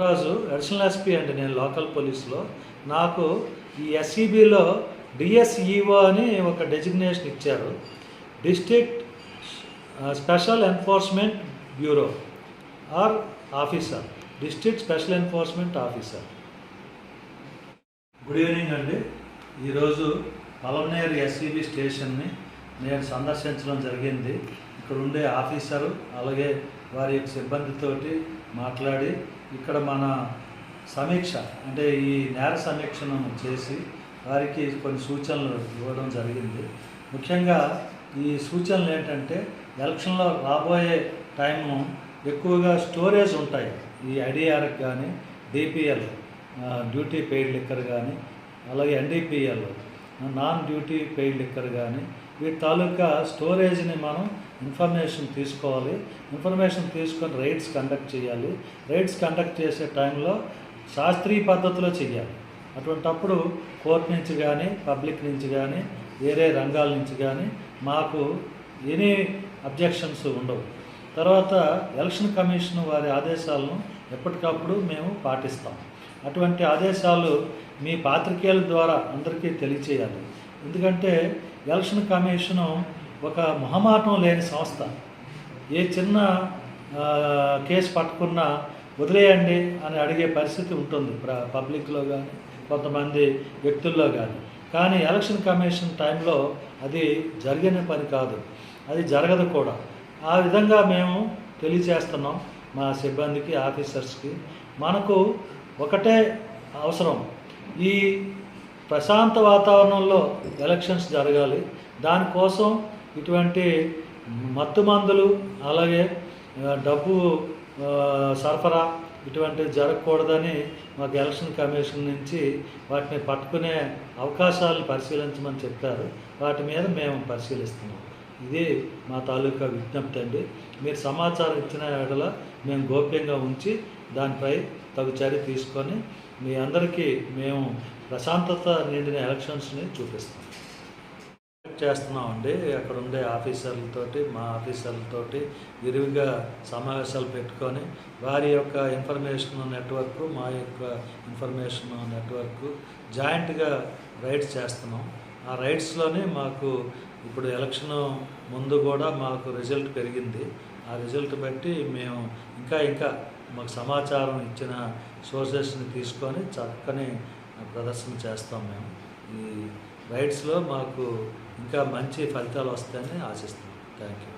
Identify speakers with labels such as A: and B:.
A: రాజు additional SP అండి నేను local పోలీస్లో. నాకు ఈ ఎస్ఈబిలో డిఎస్ఈఓ అని ఒక డెసిగ్నేషన్ ఇచ్చారు. District special enforcement bureau or officer district special enforcement officer good evening అండి. ఈరోజు పలమనేరు ఎస్ఈబి స్టేషన్ని నేను సందర్శించడం జరిగింది. ఇక్కడ ఉండే ఆఫీసరు అలాగే వారి యొక్క సిబ్బందితోటి మాట్లాడి ఇక్కడ మన సమీక్ష అంటే ఈ నేర సమీక్షను చేసి వారికి కొన్ని సూచనలు ఇవ్వడం జరిగింది. ముఖ్యంగా ఈ సూచనలు ఏంటంటే ఎలక్షన్లో రాబోయే టైంలో ఎక్కువగా స్టోరేజ్ ఉంటాయి. ఈ ఐడిఆర్కి కానీ డిపిఎల్ డ్యూటీ పెయిడ్ లిక్కర్ కానీ అలాగే NDPL non duty paid liquor కానీ వీటి తాలూకా స్టోరేజ్ని మనం ఇన్ఫర్మేషన్ తీసుకోవాలి. ఇన్ఫర్మేషన్ తీసుకొని రైడ్స్ కండక్ట్ చేయాలి. రైడ్స్ కండక్ట్ చేసే టైంలో శాస్త్రీయ పద్ధతిలో చేయాలి అటువంటప్పుడు కోర్టు నుంచి కానీ పబ్లిక్ నుంచి కానీ వేరే రంగాల నుంచి కానీ మాకు ఎనీ అబ్జెక్షన్స్ ఉండవు. తర్వాత ఎలక్షన్ కమిషన్ వారి ఆదేశాలను ఎప్పటికప్పుడు మేము పాటిస్తాం. అటువంటి ఆదేశాలు మీ పాత్రికేయుల ద్వారా అందరికీ తెలియచేయాలి. ఎందుకంటే ఎలక్షన్ కమిషను ఒక మొహమాటం లేని సంస్థ. ఏ చిన్న కేసు పట్టుకున్నా వదిలేయండి అని అడిగే పరిస్థితి ఉంటుంది. పబ్లిక్లో కానీ కొంతమంది వ్యక్తుల్లో కానీ కానీ ఎలక్షన్ కమిషన్ టైంలో అది జరిగిన పని కాదు. అది జరగదు కూడా. ఆ విధంగా మేము తెలియచేస్తున్నాం మా సిబ్బందికి ఆఫీసర్స్కి. మనకు ఒకటే అవసరం. ఈ ప్రశాంత వాతావరణంలో ఎలక్షన్స్ జరగాలి. దానికోసం ఇటువంటి మత్తు మందులు అలాగే డబ్బు సరఫరా ఇటువంటివి జరగకూడదని మాకు ఎలక్షన్ కమిషన్ నుంచి వాటిని పట్టుకునే అవకాశాలను పరిశీలించమని చెప్పారు. వాటి మీద మేము పరిశీలిస్తున్నాం. ఇది మా తాలూకా విజ్ఞప్తి అండి. మీరు సమాచారం ఇచ్చిన ఎడల మేము గోప్యంగా ఉంచి దానిపై తగు చర్య తీసుకొని మీ అందరికీ మేము ప్రశాంతత నిండిన ఎలక్షన్స్ని చూపిస్తాం. చేస్తున్నామండి. అక్కడ ఉండే ఆఫీసర్లతోటి మా ఆఫీసర్లతోటి విరివిగా సమావేశాలు పెట్టుకొని వారి యొక్క ఇన్ఫర్మేషన్ నెట్వర్క్ మా యొక్క ఇన్ఫర్మేషన్ నెట్వర్క్ జాయింట్గా రైడ్స్ చేస్తున్నాం. ఆ రైడ్స్లోనే మాకు ఇప్పుడు ఎలక్షన్ ముందు కూడా మాకు రిజల్ట్ పెరిగింది. ఆ రిజల్ట్ బట్టి మేము ఇంకా ఇంకా మాకు సమాచారం ఇచ్చిన సోర్సెస్ని తీసుకొని చక్కని ప్రదర్శన చేస్తాం మేము. ఈ రైడ్స్లో మాకు ఇంకా మంచి ఫలితాలు వస్తాయని ఆశిస్తున్నాం. Thank you